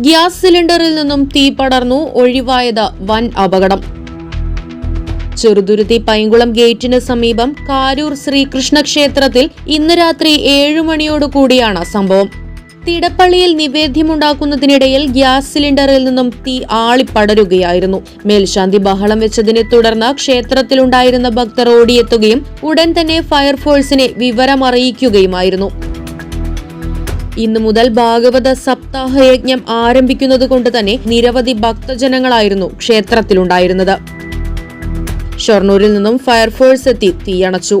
Gas സിലിണ്ടറിൽ നിന്നും തീ പടർന്നു ഒഴിവായത് വൻ അപകടം. ചെറുതുരുത്തി പൈങ്കുളം ഗേറ്റിന് സമീപം കാരൂർ ശ്രീകൃഷ്ണ ക്ഷേത്രത്തിൽ ഇന്ന് രാത്രി ഏഴു മണിയോടുകൂടിയാണ് സംഭവം. തിടപ്പള്ളിയിൽ നിവേദ്യമുണ്ടാക്കുന്നതിനിടയിൽ ഗ്യാസ് സിലിണ്ടറിൽ നിന്നും തീ ആളിപ്പടരുകയായിരുന്നു. മേൽശാന്തി ബഹളം വെച്ചതിനെ തുടർന്ന് ക്ഷേത്രത്തിലുണ്ടായിരുന്ന ഭക്തർ ഓടിയെത്തുകയും ഉടൻ തന്നെ ഫയർഫോഴ്സിനെ വിവരമറിയിക്കുകയുമായിരുന്നു. ഇന്നു മുതൽ ഭാഗവത സപ്താഹ യജ്ഞം ആരംഭിക്കുന്നത് കൊണ്ട് തന്നെ നിരവധി ഭക്തജനങ്ങളായിരുന്നു ക്ഷേത്രത്തിലുണ്ടായിരുന്നത്. ഷൊർണൂരിൽ നിന്നും ഫയർഫോഴ്സ് എത്തി തീയണച്ചു.